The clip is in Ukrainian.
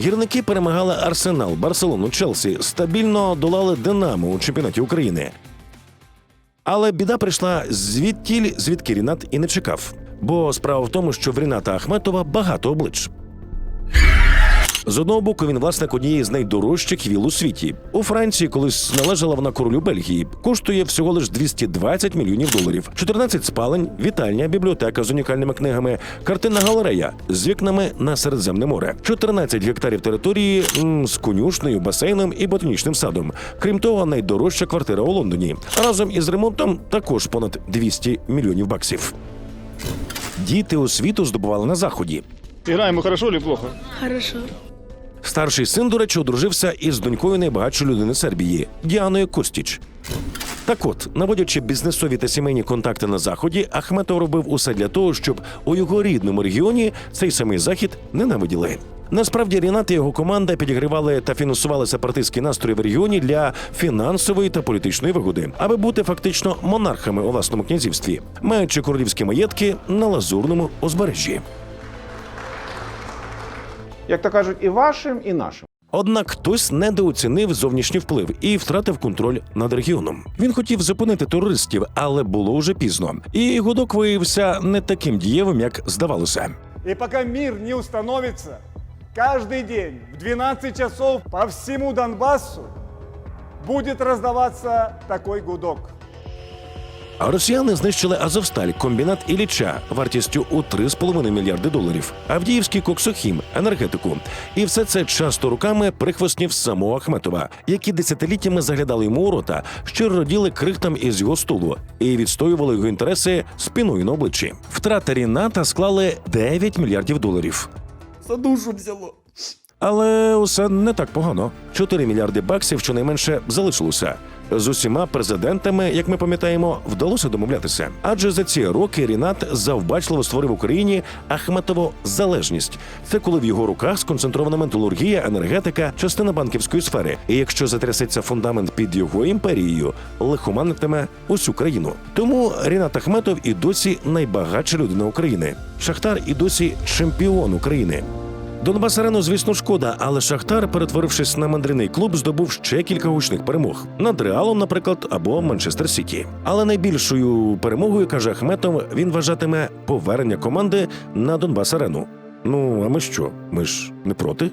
Гірники перемагали Арсенал, Барселону, Челсі, стабільно долали Динамо у чемпіонаті України. Але біда прийшла звідтіль, звідки Рінат і не чекав. Бо справа в тому, що в Ріната Ахметова багато облич. З одного боку, він власник однієї з найдорожчих віл у світі. У Франції колись належала вона королю Бельгії. Коштує всього лиш 220 мільйонів доларів, 14 спалень, вітальня, бібліотека з унікальними книгами, картинна галерея з вікнами на Середземне море, 14 гектарів території м, з конюшнею, басейном і ботанічним садом. Крім того, найдорожча квартира у Лондоні. Разом із ремонтом також понад 200 мільйонів баксів. Діти освіту здобували на заході. Играем мы хорошо или плохо? Хорошо. Старший син, до речі, одружився із донькою найбагатшої людини Сербії Діаною Костіч. Так от, наводячи бізнесові та сімейні контакти на заході, Ахметов робив усе для того, щоб у його рідному регіоні цей самий захід ненавиділи. Насправді Рінат і його команда підігрівали та фінансували сепаратистські настрої в регіоні для фінансової та політичної вигоди, аби бути фактично монархами у власному князівстві, маючи королівські маєтки на лазурному узбережжі. Як то кажуть, і вашим, і нашим. Однак хтось недооцінив зовнішній вплив і втратив контроль над регіоном. Він хотів зупинити терористів, але було вже пізно. І гудок виявився не таким дієвим, як здавалося. И пока мир не установится, каждый день в 12 часов по всему Донбассу будет раздаваться такой гудок. А росіяни знищили Азовсталь, комбінат Ілліча вартістю у 3,5 мільярди доларів, Авдіївський коксохім, енергетику. І все це часто руками прихвостнів самого Ахметова, які десятиліттями заглядали йому у рота, що роділи крихтам із його стулу і відстоювали його інтереси спіною на обличчі. Втрати Ріната склали 9 мільярдів доларів. За душу взяло. Але усе не так погано. 4 мільярди баксів щонайменше залишилося. З усіма президентами, як ми пам'ятаємо, вдалося домовлятися. Адже за ці роки Рінат завбачливо створив в Україні Ахметову залежність. Це коли в його руках сконцентрована металургія, енергетика, частина банківської сфери. І якщо затрясеться фундамент під його імперією, лихоманитиме усю країну. Тому Рінат Ахметов і досі найбагатша людина України. Шахтар і досі чемпіон України. Донбас Арену, звісно, шкода, але Шахтар, перетворившись на мандрівний клуб, здобув ще кілька гучних перемог над Реалом, наприклад, або Манчестер Сіті. Але найбільшою перемогою каже Ахметов, він вважатиме повернення команди на Донбас Арену. Ну а ми що? Ми ж не проти?